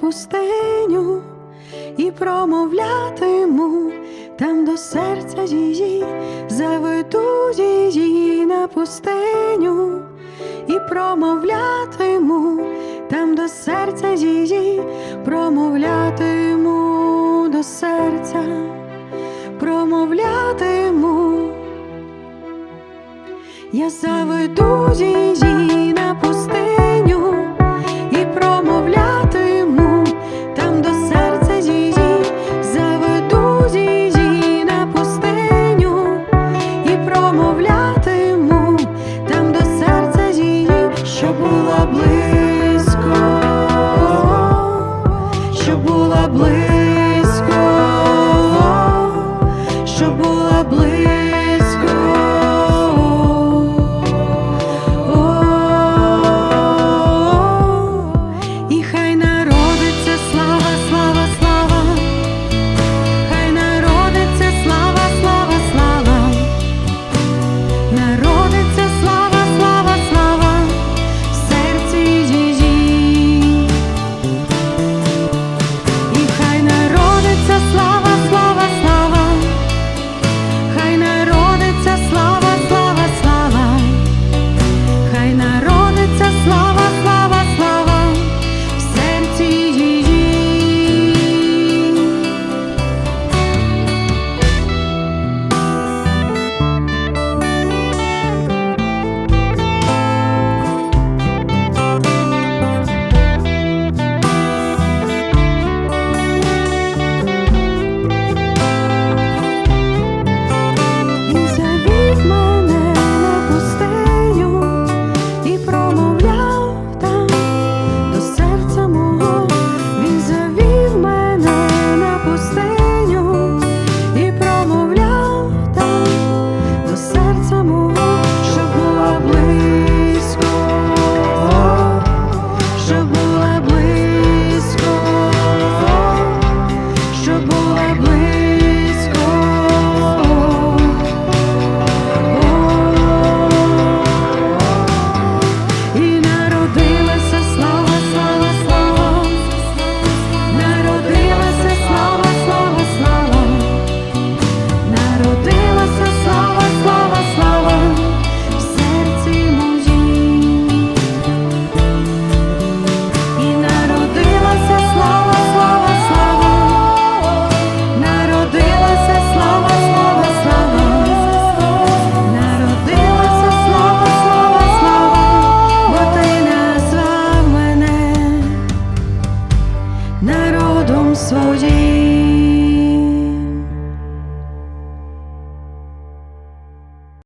пустиню і промовлятиму. Там до серця її, заведу її на пустиню і промовлятиму. Там до серця її, промовлятиму до серця, промовлятиму. Я заведу її на пустиню промовлятиму Господом своїм.